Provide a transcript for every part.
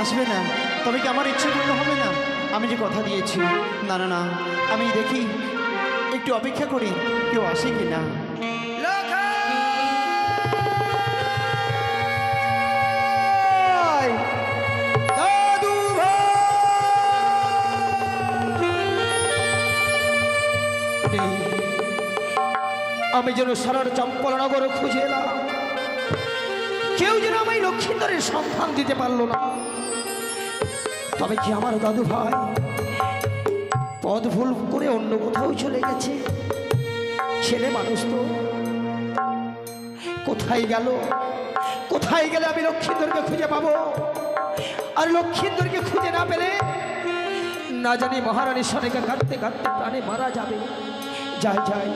আসবে না। তবে কি আমার ইচ্ছে পূর্ণ হবে না? আমি যে কথা দিয়েছি, না না না। আমি দেখি, একটু অপেক্ষা করি, কেউ আসে কি না? আমি যেন সারার চম্পলনগর খুঁজে এলাম। কেউ যেন আমায় লক্ষ্মীন্দরের সন্ধান দিতে পারল না। তবে কি আমার দাদু ভাই পদ ভুল করে অন্য কোথাও চলে গেছে? ছেলে মানুষ তো। কোথায় গেল? কোথায় গেলে আমি লক্ষ্মীন্দরকে খুঁজে পাবো? আর লক্ষ্মীন্দরকে খুঁজে না পেলে না জানি মহারানীর সনেকে কাঁদতে কাঁদতে প্রাণে মারা যাবে। যাই যাই,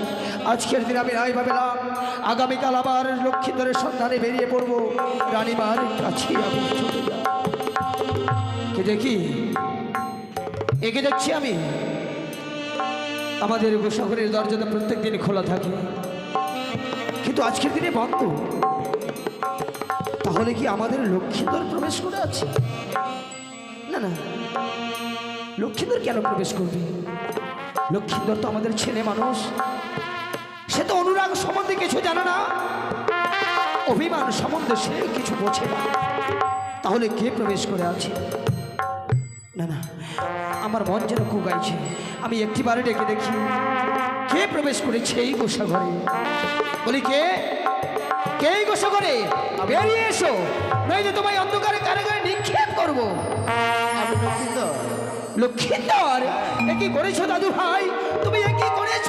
আজকের দিন আমি রায় ভাবলাম, আগামীকাল আবার লক্ষ্মীন্দরের সন্ধানে বেরিয়ে পড়ব। রানীমার কাছে আমি চলে কে দেখি, একে দেখছি আমি। আমাদের গোসাগরের দরজাটা প্রত্যেক দিন খোলা থাকে। কিন্তু আজকের দিনে বন্ধ। তাহলে কি আমাদের লক্ষ্মীধর প্রবেশ করে আছে? না না। লক্ষ্মীধর কেন প্রবেশ করবে? লক্ষ্মীধর তো আমাদের ছেলে মানুষ। সে তো অনুরাগ সম্বন্ধে কিছু জানে না। অভিমান সম্বন্ধে সে কিছু বোঝে না। তাহলে কে প্রবেশ করে আছে? না না, আমার মন যেন কুগাইছে আমি একটিবারে ডেকে দেখি, কে প্রবেশ করেছে এই গোসা ঘরে বলি, কে? কে এই গোসা ঘরে বেরিয়ে এসো, নইলে তোমায় অন্ধকারে কারাগারে নিক্ষেপ করব। লক্ষ্মীন্দর লক্ষ্মীন্দর এ কি করেছ দাদু ভাই? তুমি এ কি করেছ?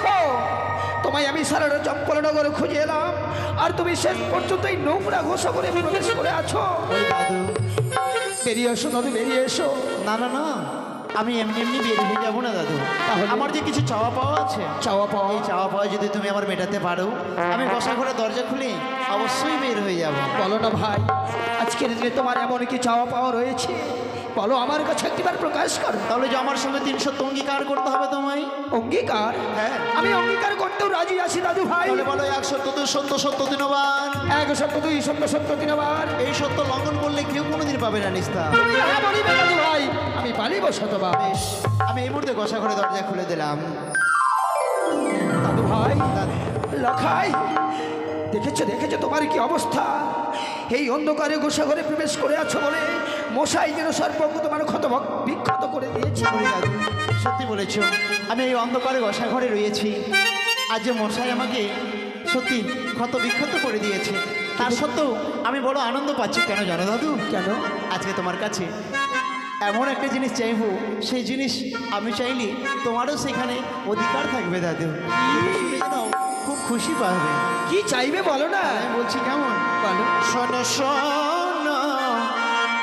তোমায় আমি সারা চম্পলনগরে খুঁজে এলাম, আর তুমি শেষ পর্যন্ত এই নোংরা ঘোষা করে প্রবেশ করে আছো। দাদু বেরিয়ে এসো দাদু বেরিয়ে এসো। না না না আমি এমনি এমনি বের হয়ে যাব না দাদু। তাহলে? আমার যে কিছু চাওয়া পাওয়া আছে। চাওয়া পাওয়া? এই চাওয়া পাওয়া যদি তুমি আমার মেটাতে পারো আমি বসা ঘরে দরজা খুলে অবশ্যই বের হয়ে যাব। বলো না ভাই আজকের দিনে তোমার এমন কি চাওয়া পাওয়া রয়েছে? বলো আমার কাছে একটিবার প্রকাশ করো। তাহলে যে আমার সঙ্গে তিনশো অঙ্গীকার করতে হবে তোমায়? অঙ্গীকার? হ্যাঁ। আমি অঙ্গীকার করতেও রাজি আছি দাদু ভাই। বলো এক সত্য দুই সত্য সত্য দিনবান এক সত্য দুই সত্য সত্য তিন আবার এই সত্য লঙ্ঘন করলে কেউ কোনোদিন পাবে না নিস্তা দাদু ভাই। আমি পালিব শতবার। বেশ আমি এই মুহূর্তে গোসা ঘরে দরজা খুলে দিলাম। দাদু ভাই। লখাই দেখেছ দেখেছ তোমার কি অবস্থা? এই অন্ধকারে গোসা ঘরে প্রবেশ করে আছো বলে মশাই যেন সর্বঙ্গ তোমার ক্ষত বিখ্যাত করে দিয়েছে। সত্যি বলেছ আমি এই অন্ধকারে গোসা ঘরে রয়েছি। আজ যে মশাই আমাকে সত্যি ক্ষত বিক্ষত করে দিয়েছে তার সত্ত্বেও আমি বড় আনন্দ পাচ্ছি। কেন জানো দাদু? কেন? আজকে তোমার কাছে এমন একটা জিনিস চাইব সেই জিনিস আমি চাইলে তোমারও সেখানে অধিকার থাকবে দাদু। খুব খুশি পাবে। কি চাইবে বলো না? আমি বলছি কেমন? বলো। শোনো শোনো।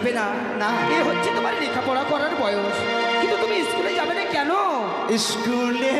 যাবে না না। এ হচ্ছে তোমার লেখাপড়া করার বয়স কিন্তু তুমি স্কুলে যাবে না কেন স্কুলে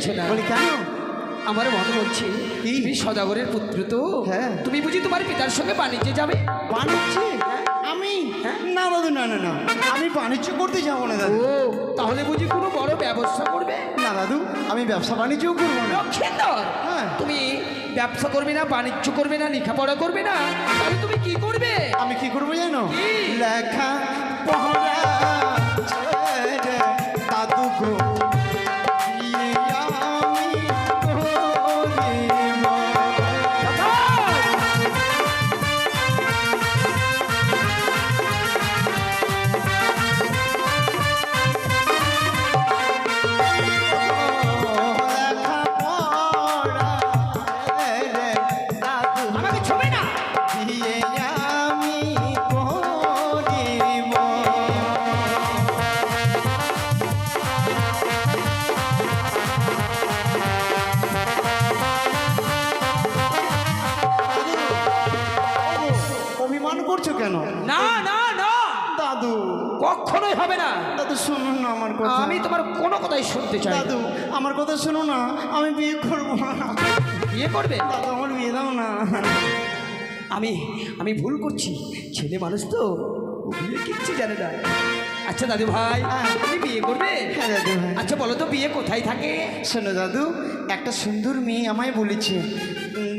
চাইছো না? বলি কেন? আমার মনে হচ্ছে কি? তুমি সদাগরের পুত্র তো। হ্যাঁ। তুমি বুঝি তোমার পিতার সঙ্গে বাণিজ্যে যাবে? বাণিজ্য? আমি? হ্যাঁ? না দাদু না না না। আমি বাণিজ্য করতে যাব না ও দাদু তাহলে বুঝি কোনো বড় ব্যবসা করবে? না দাদু আমি ব্যবসা বাণিজ্যও করব না। লক্ষেন্দর হ্যাঁ। তুমি ব্যবসা করবে না বাণিজ্য করবে না লেখাপড়া করবে না তাহলে তুমি কি করবে? আমি কি করব জানো? লেখা পড়া করছ কেন? না না না। দাদু। কখনোই হবে না। দাদু শুনুন না আমার কথা। আমি তোমার কোনো কথাই শুনতে চাই দাদু আমার কথা শুনো না আমি বিয়ে করব না। বিয়ে করবে? দাদু আমার বিয়ে দাও না। আমি আমি ভুল করছি। ছেলে মানুষ তো বিয়ে কিচ্ছু জানে না। আচ্ছা দাদু ভাই হ্যাঁ। তুমি বিয়ে করবে? হ্যাঁ দাদু ভাই। আচ্ছা বলো তো বিয়ে কোথায় থাকে? শোনো দাদু একটা সুন্দর মেয়ে আমায় বলেছে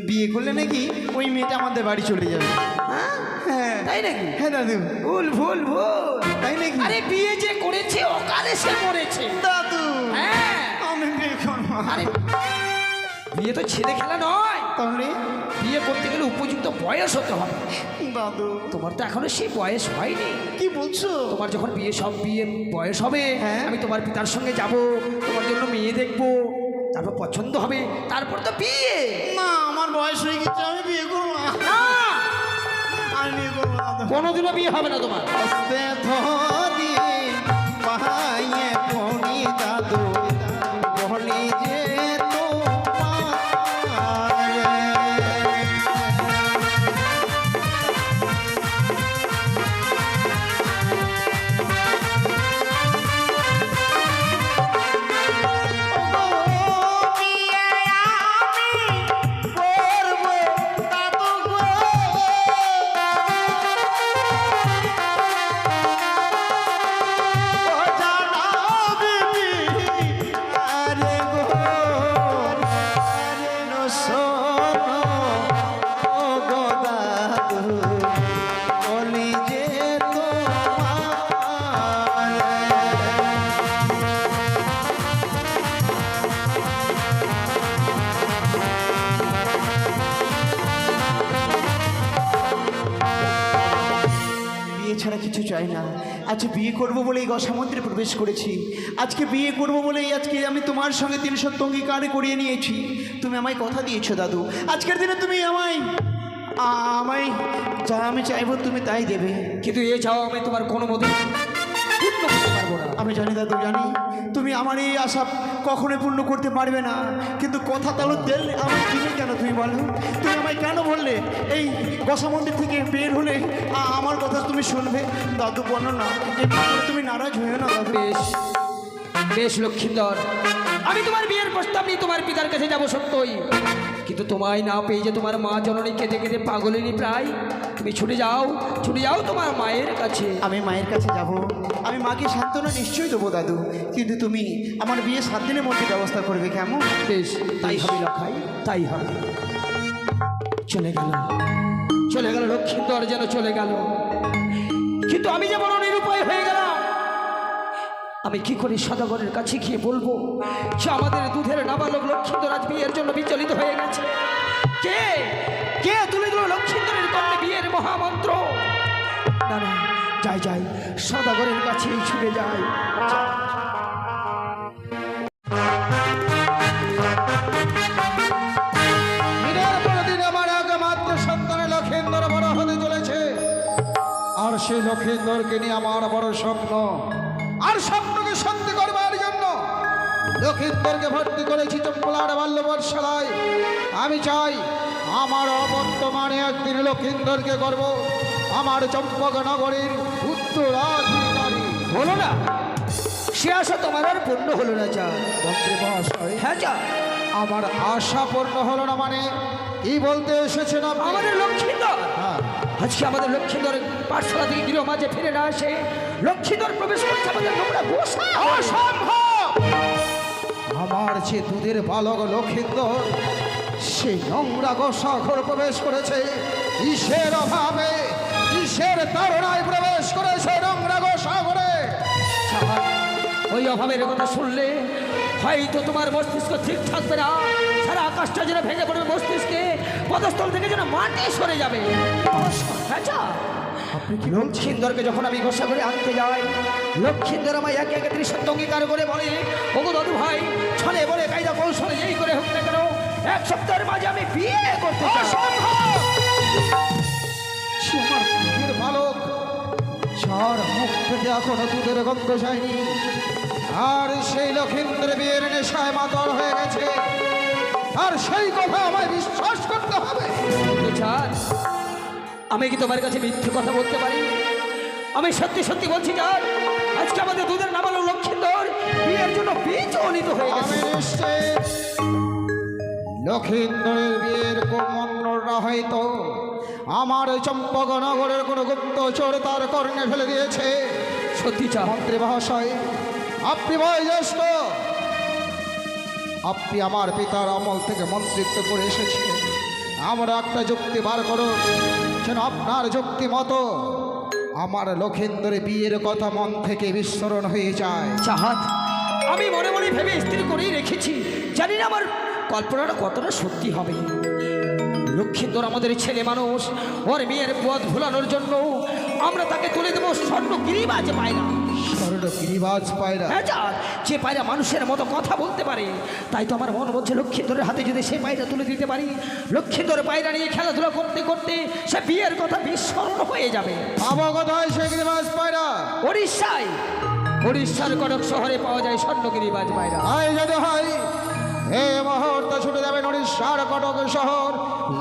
বিয়ে করলে নাকি ওই মেয়েটা আমাদের বাড়ি চলে যাবে। হ্যাঁ? হ্যাঁ। তাই নাকি? হ্যাঁ দাদু। ভুল ভুল ভুল। তাই নাকি? আরে বিয়ে যে করেছে অকালে সে মরেছে? দাদু। হ্যাঁ। আমি বিয়ে করব আরে বিয়ে তো ছেলে খেলা নয়। তাহলে? বিয়ে করতে গেলে উপযুক্ত বয়স হতে হবে। দাদু। তোমার তো এখনও সেই বয়স হয়নি। কি বলছো? তোমার যখন বিয়ে সব বিয়ে বয়স হবে হ্যাঁ। আমি তোমার পিতার সঙ্গে যাব তোমার জন্য মেয়ে দেখব তারপর পছন্দ হবে তারপর তো বিয়ে। না আমার বয়স হয়ে গেছে আমি বিয়ে করব না কোনোদিনও বিয়ে হবে না তোমার। না আজকে বিয়ে করব বলেই গসামন্ত্রে প্রবেশ করেছি। আজকে বিয়ে করব বলেই আজকে আমি তোমার সঙ্গে তিন তিনশো অঙ্গীকার করিয়ে নিয়েছি। তুমি আমায় কথা দিয়েছ দাদু। আজকের দিনে তুমি আমায় আমায় যা আমি চাইব তুমি তাই দেবে। কিন্তু এ চাও আমি তোমার কোনো মতো আমি জানি দাদু জানি। তুমি আমার এই আশা কখনোই পূর্ণ করতে পারবে না। কিন্তু কথা তাহলে দিল আমার দিলে কেন তুমি বলো? তুমি আমায় কেন বললে? এই গসা মন্দির থেকে বের হলে আমার কথা তুমি শুনবে। দাদু বলো না তুমি নারাজ হয়ে না, দাদু। বেশ বেশ লক্ষ্মীন্দর আমি তোমার বিয়ের প্রস্তাব নিয়ে তোমার পিতার কাছে যাব সত্যই। কিন্তু তোমায় না পেয়ে যে তোমার মা জননী কেঁদে কেঁদে পাগলেরই প্রায়। তুমি ছুটে যাও ছুটে যাও তোমার মায়ের কাছে। আমি মায়ের কাছে যাব। আমি মাকে সান্ত্বনা নিশ্চয়ই দেবো দাদু। কিন্তু তুমি আমার বিয়ে সাত দিনের মধ্যে ব্যবস্থা করবে কেমন? বেশ তাই হবে লখাই তাই হবে। চলে গেল। চলে গেল লক্ষ্মীন্দর যেন চলে গেল। কিন্তু আমি যে বড় নিরুপায় হয়ে গেলাম আমি কি করে সদাগরের কাছে গিয়ে বলব যে আমাদের দুধের নাবালক আজ বিয়ের জন্য বিচলিত হয়ে গেছে? কে? কে তুলে দিল লক্ষ্মীন্দরের কণ্ঠে বিয়ের মহামন্ত্র? যাই যাই, সদাগরের কাছেই ছুটে যাই। আর সেই লক্ষেন্দরকে নিয়ে আমার বড় স্বপ্ন। আর জন্য লক্ষেন্দরকে ভর্তি করেছি চম্পলার বাল্যবর্ষালায় আমি চাই আমার অবর্তমানে একদিন লক্ষেন্দরকে করব আমার চম্পক নগরীর উত্তরাধিকারী। হলো না? সে আশা তোমার আর পূর্ণ হলো না মন্ত্রী মহাশয়। হ্যাঁ যা আমার আশা পূর্ণ হলো না মানে? কি বলতে এসেছেন আপনি? আমাদের লক্ষ্মীধর হ্যাঁ। আজকে আমাদের লক্ষ্মীধর পাঠশালা থেকে গৃহ মাঝে ফিরে না আসে লক্ষ্মীধর প্রবেশ করেছে আমাদের নোংরা অসম্ভব! আমার যে দুধের বালক লক্ষিন্দর সে নোংরা গোসাঘর প্রবেশ করেছে। কিসের অভাবে কিসের তারণায় প্রবেশ করেছে নোংরা গোসাঘরে ওই অভাবের কথা শুনলে হয়তো তোমার মস্তিষ্ক ঠিক থাকবে না। সারা আকাশটা যেন ভেঙে পড়বে মস্তিষ্কে। পদস্থল থেকে যেন মাটি সরে যাবে। হ্যাঁ যা। লক্ষ্মীন্দরকে যখন আমি গোসা করে আনতে যাই লক্ষ্মীন্দর আমায় একে একে ত্রিসত্য অঙ্গীকার করে বলে ওগো দাদু ভাই ছলে বলে কায়দা কৌশলে যেই করে হোক না কেন এক সপ্তাহের মাঝে আমি বিয়ে করতে আমার দুধের বালক যার মুখ থেকে এখনও দুধের গন্ধ যায়নি। আর সেই লক্ষিন্দ্র বিয়ের নেশায় মাতর হয়ে গেছে। আর সেই কথা আমায় বিশ্বাস করতে হবে। আমি কি তোমার কাছে মিথ্যে কথা বলতে পারি? আমি সত্যি সত্যি বলছি চাঁদ আজকে আমাদের দুধের নামানো লক্ষ্মীন্দর বিয়ের জন্য বিচলিত হয়ে গেছে। লক্ষিন্দরের বিয়ের কুমন্নরা হয়তো আমার চম্পকনগরের কোনো গুপ্তচর তার কর্ণে ফেলে দিয়েছে। সত্যি চাঁদ মন্ত্রী মহাশয় আপনি বয়োজ্যেষ্ঠ। আপনি আমার পিতার আমল থেকে মন্ত্রিত্ব করে এসেছিলেন। আমরা একটা যুক্তি বার করো, যেন আপনার যুক্তি মতো আমার লক্ষিন্দরে বিয়ের কথা মন থেকে বিস্মরণ হয়ে যায়। চাহাত, আমি মনে মনে ভেবে স্থির করেই রেখেছি, জানি না আমার কল্পনাটা কতটা সত্যি হবে। লক্ষ্মীন্দর আমাদের ছেলে মানুষ, ওর মেয়ের পথ ভুলানোর জন্য আমরা তাকে তুলে দেবো স্বর্ণ গিরিবাজ পায়রা। স্বর্ণ গিরিবাজ পায়রা। হ্যাঁ যাক, যে পায়রা মানুষের মতো কথা বলতে পারে তাই তো আমার মন বলছে লক্ষ্মীন্দরের হাতে যদি সে পায়রা তুলে দিতে পারি লক্ষ্মীন্দর পায়রা নিয়ে খেলাধুলা করতে করতে সে বিয়ের কথা বিস্মরণ হয়ে যাবে। পাবো কোথায় সে গিরিবাজ পায়রা? উড়িষ্যায় উড়িষ্যার কটক শহরে পাওয়া যায় স্বর্ণগিরিবাজ পায়রা। তাই যদি হয় এই মুহূর্তে ছুটে যাবেন উড়িষ্যার কটক শহর।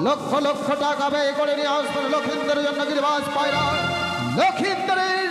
লক্ষ লক্ষ টাকা ব্যয় করে নিয়ে আসবেন লক্ষিন্দরের জন্য গিরিবাজ পায়রা। লক্ষিন্দরের